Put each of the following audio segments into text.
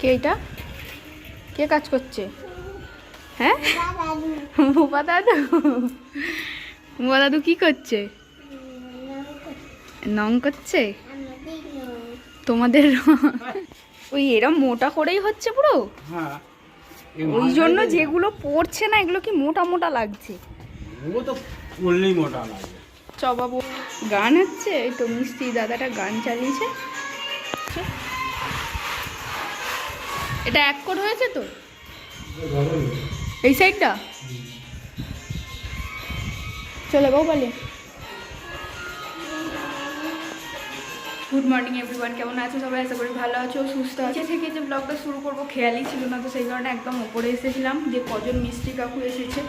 কে এটা? কে কাজ করছে? হ্যাঁ? মুপা দাদু? দাদু কি করছে? নং করছে? তোমাদের ওই এরম মোটা করেই হচ্ছে পুরো? হ্যাঁ। ওই জন্য যেগুলো পড়ছে না এগুলো কি মোটা মোটা লাগছে? বললেই মোটা লাগে। চবাবু গান হচ্ছে? এই তো মিস্ত্রি দাদাটা গান চালিয়েছে। এটা এক কোট হয়েছে তো? এই সাইডটা চলে গো বলে গুড মর্নিং এভরিওয়ান কেমন আছো? সবাই আশা করি ভালো আছো, সুস্থ আছে। থেকে যে ব্লগটা শুরু করব, খেয়ালই ছিল না, তো সেই কারণে একদম ওপরে এসেছিলাম, যে কজন মিষ্টি কাকু এসেছে।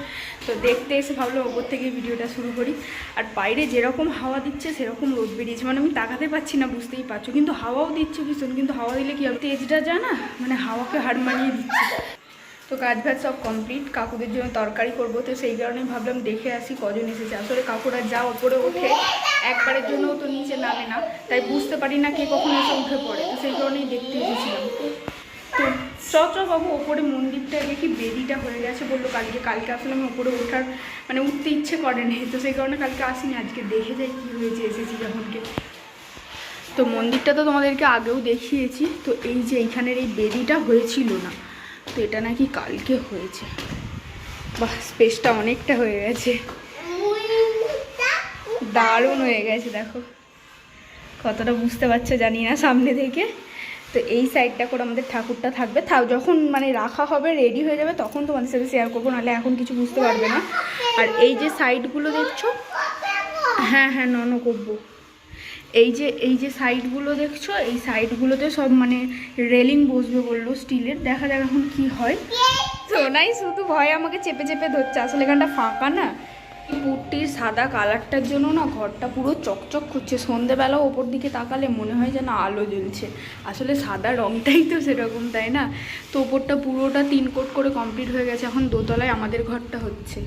তো দেখতে এসে ভাবলাম ওপর থেকে ভিডিওটা শুরু করি। আর বাইরে যেরকম হাওয়া দিচ্ছে, সেরকম রোদ বেরিয়েছে। মানে আমি তাকাতে পারছি না, বুঝতেই পারছ। কিন্তু হাওয়াও দিচ্ছে ভীষণ, কিন্তু হাওয়া দিলে কি হবে? তেজটা যা না মানে হাওয়াকে হার মানিয়ে দিচ্ছে। তো কাজ বাজ সব কমপ্লিট কাকুদের জন্য তরকারি করব, তো সেই কারণে ভাবলাম দেখে আসি কজন এসেছে। আসলে কাকুরা যা ওপরে ওঠে, একবারের জন্যও তো নিচে নামে না। তাই বুঝতে পারি না কে কখন এসে উঠে পড়ে। তো সেই কারণেই দেখতে এসেছিলাম। তো চ চ বাবু ওপরে মন্দিরটা দেখি বেদিটা হয়ে গেছে বলল কালকে কালকে আসলে আমি ওপরে ওঠার মানে উঠতে ইচ্ছে করেনি তো সেই কারণে কালকে আসিনি আজকে দেখে যাই কী হয়েছে এসেছি যখনকে তো মন্দিরটা তো তোমাদেরকে আগেও দেখিয়েছি তো এই যে এইখানের এই বেদিটা হয়েছিল না তো এটা নাকি কালকে হয়েছে। বাহ স্পেসটা অনেকটা হয়ে গেছে। দারুণ হয়ে গেছে দেখো। কতটা বুঝতে পারছ জানি না সামনে থেকে। তো এই সাইডটা করে আমাদের ঠাকুরটা থাকবে। থাক, যখন মানে রাখা হবে রেডি হয়ে যাবে, তখন তোমাদের সাথে শেয়ার করব, নাহলে এখন কিছু বুঝতে পারবে না। আর এই যে সাইডগুলো দেখছ? হ্যাঁ হ্যাঁ নন করব। এই যে এই যে সাইডগুলো দেখছ, এই সাইডগুলোতে সব মানে রেলিং বসবে বলল স্টিলের দেখা যাক এখন কি হয়। সোনাই শুধু ভয় আমাকে চেপে চেপে ধরছে। আসলে এখানটা ফাঁকা না। পুটটির সাদা কালারটার জন্য না ঘরটা পুরো চকচক করছে। সন্ধেবেলা ওপর দিকে তাকালে মনে হয় যেন আলো জ্বলছে। আসলে সাদা রংটাই তো সেরকম, তাই না? তো ওপরটা পুরোটা তিন কোট করে কমপ্লিট হয়ে গেছে। এখন দোতলায় আমাদের ঘরটা হচ্ছে।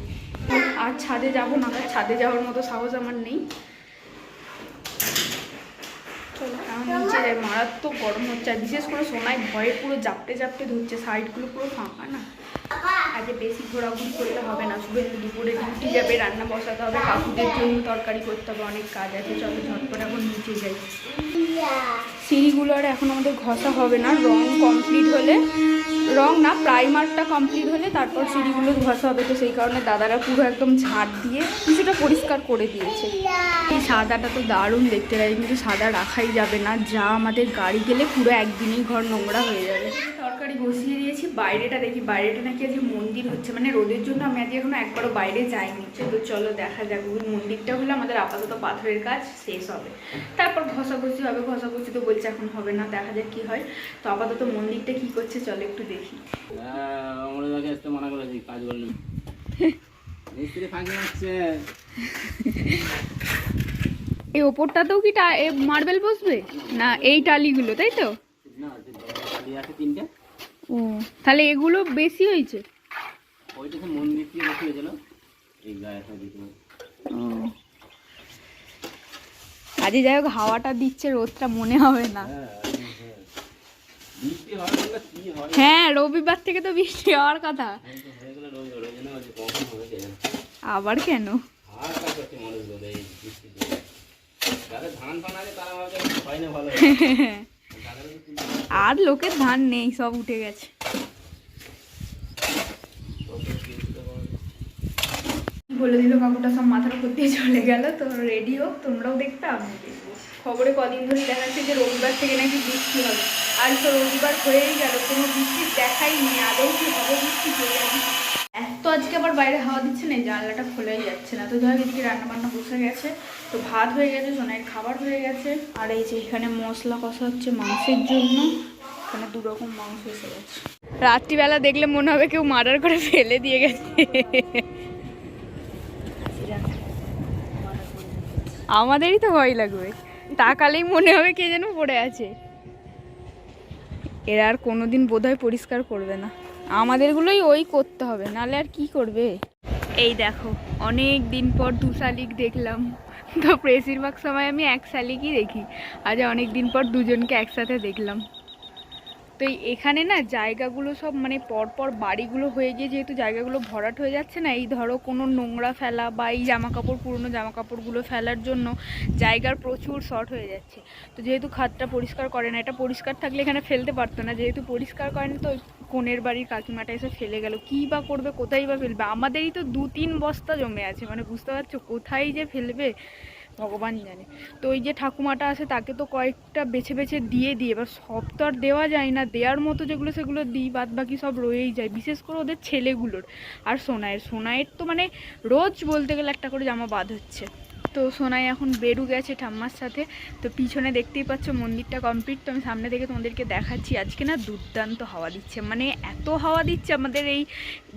আর ছাদে যাব না। ছাদে যাওয়ার মতো সাহস আমার নেই। এখন নিচে মারাত্মক গরম হচ্ছে। আর বিশেষ করে সোনায় ভয়ে পুরো জাপটে জাপটে ধরছে, সাইডগুলো পুরো ফাঁকা না। আগে বেশি ঘোরাঘুরি করতে হবে না, শুধু দুপুরে ডিউটি যাবে, রান্না বসাতে হবে, কাকুদের জন্য তরকারি করতে হবে, অনেক কাজ আছে, চলো ঝটপট এখন নিচে যাই। সিঁড়িগুলো আর এখন আমাদের ঘষা হবে না, রং কমপ্লিট হলে রং না, প্রাইমারটা কমপ্লিট হলে তারপর সিঁড়িগুলো ধোয়াতে হবে। তো সেই কারণে দাদারা পুরো একদম ঝাড় দিয়ে কিছুটা পরিষ্কার করে দিয়েছে। এই সাদাটা তো দারুণ দেখতে লাগে, কিন্তু সাদা রাখাই যাবে না। যা আমাদের গাড়ি গেলে পুরো একদিনই ঘর নোংরা হয়ে যাবে। তরকারি বসিয়ে দিয়েছি। বাইরেটা দেখি বাইরেটা নাকি আজকে মন্দির হচ্ছে। মানে রোদের জন্য আমি আজকে এখনও একবারও বাইরে যাইনি। তো চলো দেখা যাক। ওই মন্দিরটা হলে আমাদের আপাতত পাথরের কাজ শেষ হবে। তারপর ঘষাঘষি হবে। ঘষাঘষি তো বলছে এখন হবে না দেখা যাক কি হয়। তো আপাতত মন্দিরটা কি করছে চলো একটু দেখি। হ্যাঁ, মানা করেছি কাজ করলে। মিস্ত্রি ফাঁকি মারছে। এই ওপরটাতেও কি মার্বেল বসবে? না এই টালিগুলো তাই তো? না আছে তিনটে। ও তাহলে এগুলো বেশি হয়েছে? ওইটা তো মন্দির দিয়ে বসে গেছিল এই গায়ে ও। আজকে যাই হোক হাওয়াটা দিচ্ছে রোদটা মনে হবে না। হ্যাঁ হ্যাঁ। হয়? রবিবার থেকে তো বৃষ্টি হওয়ার কথা। আবার কেন? ধান আর লোকের ধান নেই, সব উঠে গেছে। বলে দিল কাকুটা সব মাথার উপর দিয়ে চলে গেল, তো রেডি হোক, তোমরাও দেখবে আমি খবরে কদিন ধরে দেখাচ্ছে যে রবিবার থেকে নাকি বৃষ্টি হবে। আর তো রবিবার হয়েই গেল, কোনো বৃষ্টির দেখাই নেই, আদৌ কি হবে বৃষ্টি হয়ে জানে এত আজকে আবার বাইরে হাওয়া দিচ্ছে না জানলাটা খোলাই যাচ্ছে না। তো হোক, এদিকে রান্না বান্না বসে গেছে। তো ভাত হয়ে গেছে, সোনাইয়ের খাবার হয়ে গেছে। আর এই যে এখানে মশলা কষা হচ্ছে মাংসের জন্য। এখানে দু রকম মাংস এসে গেছে। রাত্রিবেলা দেখলে মনে হবে কেউ মার্ডার করে ফেলে দিয়ে গেছে। আমাদেরই তো ভয় লাগবে। তাকালেই মনে হবে কে যেন পড়ে আছে। এরা আর কোনোদিন বোধহয় পরিষ্কার করবে না। আমাদেরগুলোই ওই করতে হবে, নালে আর কি করবে? এই দেখো, অনেক দিন পর দু শালিক দেখলাম। তো বেশিরভাগ সময় আমি এক শালিকই দেখি, আজ অনেক দিন পর দুজনকে একসাথে দেখলাম। তো এখানে না জায়গাগুলো সব মানে পরপর বাড়িগুলো হয়ে গিয়ে যেহেতু জায়গাগুলো ভরাট হয়ে যাচ্ছে না, এই ধরো কোনো নোংরা ফেলা বা এই জামা কাপড় পুরনো জামা কাপড়গুলো ফেলার জন্য জায়গার প্রচুর শর্ট হয়ে যাচ্ছে। তো যেহেতু খাতটা পরিষ্কার করে না, এটা পরিষ্কার থাকলে এখানে ফেলতে পারতো না, যেহেতু পরিষ্কার করে না তো কোণের বাড়ির কাকিমাটা এসে ফেলে গেল। কী বা করবে, কোথায় বা ফেলবে? আমাদেরই তো দু তিন বস্তা জমে আছে মানে বুঝতে পারছ? কোথায় যে ফেলবে, ভগবান জানে। তো ওই যে ঠাকুমাটা আছে, তাকে তো কয়েকটা বেছে বেছে দিয়ে দিই। এবার সব তো আর দেওয়া যায় না। দেওয়ার মতো যেগুলো, সেগুলো দিই বাদ বাকি সব রয়েই যায়, বিশেষ করে ওদের ছেলেগুলোর। আর সোনায়ের সোনায়ের তো মানে রোজ বলতে গেলে একটা করে জামা বাদ হচ্ছে। তো সোনাই এখন বেরু গেছে ঠাম্মার সাথে। তো পিছনে দেখতেই পাচ্ছ মন্দিরটা কমপ্লিট তো আমি সামনে থেকে তোমাদেরকে দেখাচ্ছি, আজকে না দুর্দান্ত হাওয়া দিচ্ছে। মানে এত হাওয়া দিচ্ছে আমাদের এই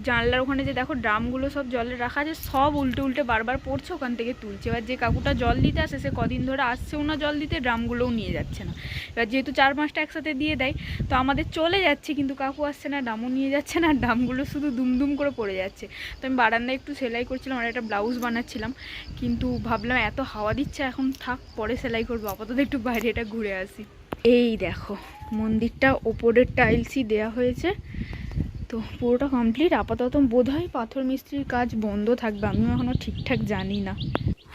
জানলার ওখানে যে দেখো ড্রামগুলো সব জলে রাখা আছে, সব উল্টে উল্টে বারবার পড়ছে, ওখান থেকে তুলছে। এবার যে কাকুটা জল দিতে আসে, সে কদিন ধরে আসছেও না জল দিতে, ড্রামগুলোও নিয়ে যাচ্ছে না। এবার যেহেতু চার পাঁচটা একসাথে দিয়ে দেয়, তো আমাদের চলে যাচ্ছে, কিন্তু কাকু আসছে না, ড্রামও নিয়ে যাচ্ছে না, ড্রামগুলো শুধু দুমদুম করে পড়ে যাচ্ছে। তো আমি বারান্দায় একটু সেলাই করছিলাম, আর একটা ব্লাউজ বানাচ্ছিলাম। কিন্তু ভাবলাম এত হাওয়া দিচ্ছে, এখন থাক, পরে সেলাই করব। আপাতত একটু বাইরে এটা ঘুরে আসি। এই দেখো, মন্দিরটা, ওপরের টাইলসই দেয়া হয়েছে। তো পুরোটা কমপ্লিট আপাতত বোধ হয় পাথর মিস্ত্রির কাজ বন্ধ থাকবে, আমিও এখনও ঠিকঠাক জানি না।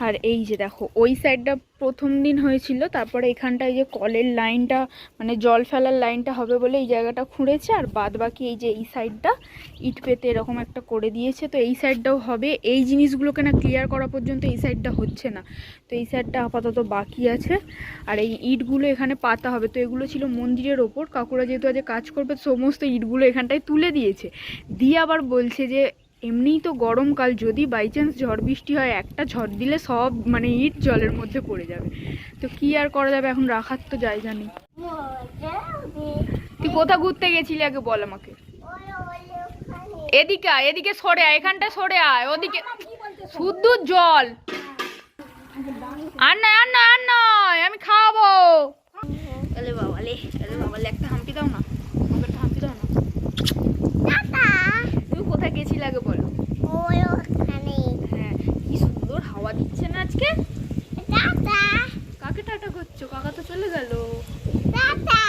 আর এই যে দেখো, ওই সাইডটা প্রথম দিন হয়েছিল, তারপরে এখানটায় যে কলের লাইনটা মানে জল ফেলার লাইনটা হবে বলে এই জায়গাটা খুঁড়েছে, আর বাদ বাকি এই যে এই সাইডটা ইট পেতে এরকম একটা করে দিয়েছে, তো এই সাইডটাও হবে। এই জিনিসগুলোকে না ক্লিয়ার করা পর্যন্ত এই সাইডটা হচ্ছে না। তো এই সাইডটা আপাতত বাকি আছে, আর এই ইটগুলো এখানে পাতা হবে। তো এগুলো ছিল মন্দিরের ওপর, কাকুরা যেহেতু আজ কাজ করবে সমস্ত ইটগুলো এখানটায় তুলে দিয়েছে। দিয়ে আবার বলছে যে, এমনিই তো গরমকাল যদি বাই চান্স ঝড় বৃষ্টি হয়, একটা ঝড় দিলে সব মানে ইট জলের মধ্যে পড়ে যাবে। তো কি আর করা যাবে? এখন রাখার তো জায়গা নেই তুই কোথা ঘুরতে গেছিলি আগে বল আমাকে? এদিকে আয়, এদিকে সরে আয়, এখানটা সরে আয়, ওদিকে শুদ্ধ জল। আর নয় আর নয় আর নয়, আমি খাওয়াবো বাবা লে একটা হাম্পি দাও না। আমাকে হাম্পি দাও না। কোথায় গেছিলে আগে বলো? হ্যাঁ কি সুন্দর হাওয়া দিচ্ছে না আজকে? কাকে টাটা করছ? কাকা তো চলে গেল। টাটা।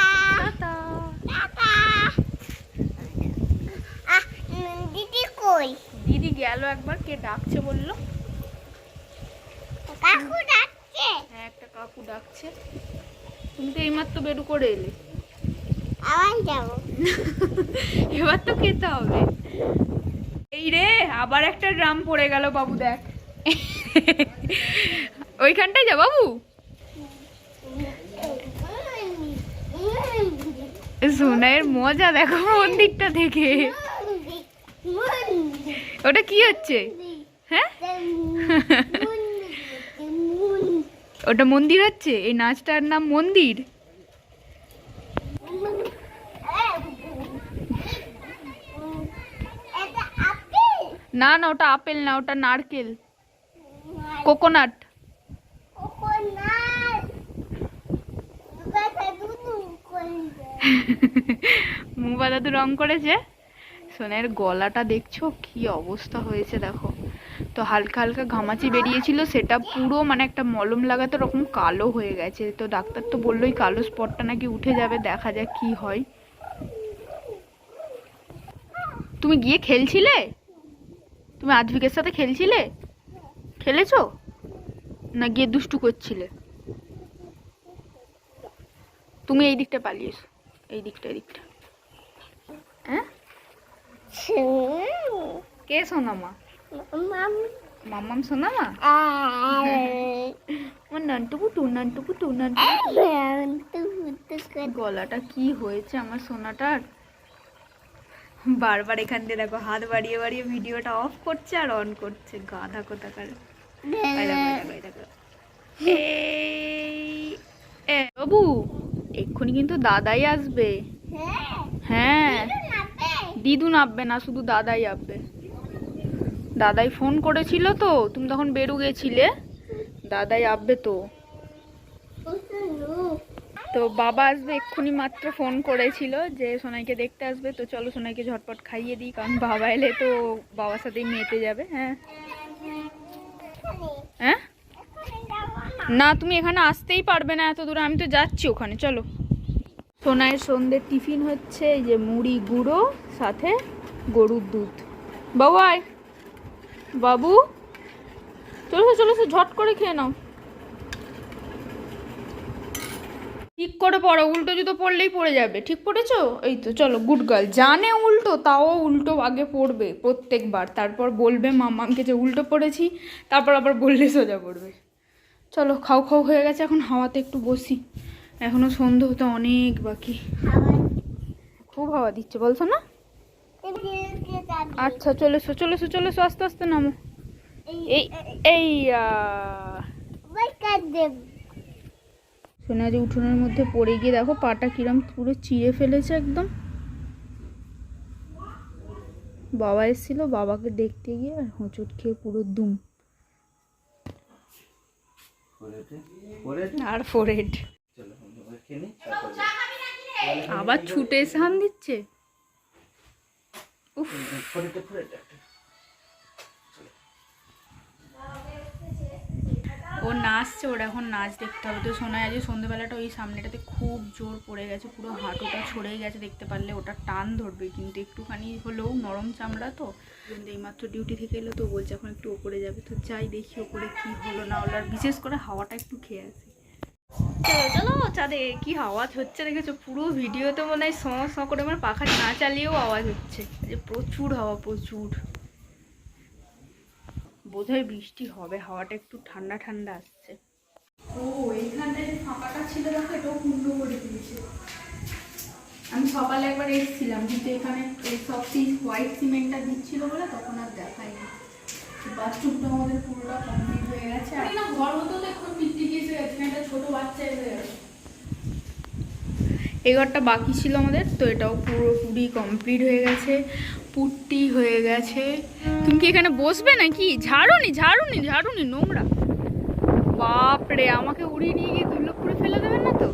দিদি কই? দিদি গেল একবার কে ডাকছে বলল? কাকু ডাকছে? হ্যাঁ একটা কাকু ডাকছে। তুমি তো এইমাত্র বেরু করে এলে। আবার যাব। এবার তো খেতে হবে। এই রে, আবার একটা ড্রাম পড়ে গেল বাবু, দেখ। ওইখানটায় যা বাবু। সোনাইয়ের মজা দেখো মন্দিরটা থেকে ওটা কি হচ্ছে? হ্যাঁ? ওটা মন্দির হচ্ছে? এই নাচটার নাম মন্দির এটা আপেল না না, ওটা আপেল না, ওটা নারকেল। কোকোনাট। মুবা দাদু রং করেছে? সোনের গলাটা দেখছ? কি অবস্থা হয়েছে, দেখো। তো হালকা হালকা ঘামাচি বেরিয়েছিল, সেটা পুরো মানে একটা মলম লাগাতে ওরকম কালো হয়ে গেছে। তো ডাক্তার তো বললোই কালো স্পটটা নাকি উঠে যাবে, দেখা যাক কি হয়। তুমি গিয়ে খেলছিলে? তুমি আজভিকের সাথে খেলছিলে? খেলেছো? না গিয়ে দুষ্টু করছিলে? তুমি এই দিকটা পালিয়ে এই দিকটা এই দিকটা। হ্যাঁ? কে সোনামা? মাম মাম্মাম সোনামা? আমার নান্টু পুটু নান্টু পুটু নান্টু গলাটা কি হয়েছে আমার সোনাটার? বারবার এখান দিয়ে দেখো, হাত বাড়িয়ে বাড়িয়ে ভিডিওটা অফ করছে আর অন করছে, গাধা কোথাকার। বাবু, এক্ষুনি কিন্তু দাদাই আসবে। হ্যাঁ দিদু নামবে না, শুধু দাদাই আসবে। দাদাই ফোন করেছিল তো, তুমি তখন বেরু গেছিলে। দাদাই আসবে তো। তো বাবা আসবে এক্ষুনি মাত্র ফোন করেছিল যে সোনাইকে দেখতে আসবে, তো চলো সোনাইকে ঝটপট খাইয়ে দিই, কারণ বাবা এলে তো বাবার সাথেই মেতে যাবে হ্যাঁ। হ্যাঁ? না, তুমি এখানে আসতেই পারবে না এত দূরে, আমি তো যাচ্ছি ওখানে, চলো। সোনায়ের সন্ধ্যের টিফিন হচ্ছে, এই যে মুড়ি গুঁড়ো, সাথে গরুর দুধ। বাবু আয়। বাবু চলো চলো, ঝট করে খেয়ে নাও ঠিক করে পড়ো, উল্টো জুতো পড়লেই পড়ে যাবে, ঠিক পড়েছো? এই তো, চলো গুড গার্ল জানে উল্টো, তাও উল্টো আগে পড়বে প্রত্যেকবার, তারপর বলবে মামাকে যে উল্টো পড়েছি, তারপর আবার বললে সোজা পড়বে। চলো, খাও খাও হয়ে গেছে এখন, হাওয়াতে একটু বসি এখনও সন্ধে হতে অনেক বাকি। খুব হাওয়া দিচ্ছে, বলছো না? আচ্ছা চলে এসো চলে এসো চলে এসো আস্তে আস্তে নামো। এই এই দেব। সোনা যে উঠোনের মধ্যে পড়ে গিয়ে দেখো পাটা কিরম পুরো চিড়ে ফেলেছে একদম। বাবা এসেছিল, বাবাকে দেখতে গিয়ে আর হোঁচট খেয়ে পুরো দুম। আর ফোরেড আবার ছুটে এসে হাম দিচ্ছে? উফ। ও নাচছে, ওর এখন নাচ দেখতে হবে। তো শোনা যায় যে সন্ধ্যেবেলাটা ওই সামনেটাতে খুব জোর পড়ে গেছে, পুরো হাঁটুটা ছড়ে গেছে দেখতে পারলে, ওটা টান ধরবে। কিন্তু একটুখানি হলেও নরম চামড়া তো, কিন্তু এইমাত্র ডিউটি থেকে এলো তো বলছে এখন একটু ওপরে যাবে। তো যাই দেখি ওপরে কি হলো না হলো, আর বিশেষ করে হাওয়াটা একটু খেয়ে আসি। চলো চাঁদে কি আওয়াজ হচ্ছে দেখেছ? পুরো ভিডিওতে মনে হয় স করে আমার পাখা না চালিয়েও আওয়াজ হচ্ছে। যে প্রচুর হাওয়া, প্রচুর। বোধহয় বৃষ্টি হবে হাওয়াটা একটু ঠান্ডা ঠান্ডা আসছে। ও এইখানটায় যে ফাঁকাটা ছিল দেখো এটাও পূর্ণ করে দিয়েছে। আমি সকালে একবার এসেছিলাম কিন্তু এখানে এই সব হোয়াইট সিমেন্টটা দিচ্ছিল বলে তখন আর দেখাইনি বাথরুমটা আমাদের পুরোটা কমপ্লিট হয়ে গেছে আর না ঘর হতো তো এসে গেছে এখানে একটা ছোটো বাচ্চা এসে গেছে। এই ঘরটা বাকি ছিল আমাদের তো এটাও পুরোপুরি কমপ্লিট হয়ে গেছে। পুট্টি হয়ে গেছে। তুমি কি এখানে বসবে নাকি? ঝাড়ুনি ঝাড়ুনি ঝাড়ুনি নোংরা। বাপরে, আমাকে উড়িয়ে নিয়ে গিয়ে দুর্লভপুরে ফেলে দেবেন না তো?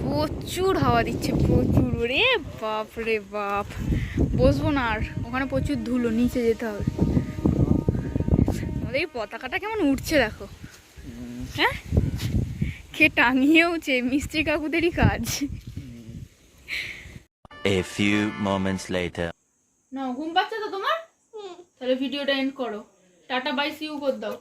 প্রচুর হাওয়া দিচ্ছে, প্রচুর। রে বাপরে বাপ। বসবো না আর। ওখানে প্রচুর ধুলো, নিচে যেতে হবে। আমাদের এই পতাকাটা কেমন উঠছে দেখো। হ্যাঁ? কে টাঙিয়েওছে মিস্ত্রি কাকুদেরই কাজ। A few moments later. না ঘুম পাচ্ছে তো তোমার? তাহলে ভিডিওটা এন্ড করো। টাটা বাই সিউ করে দাও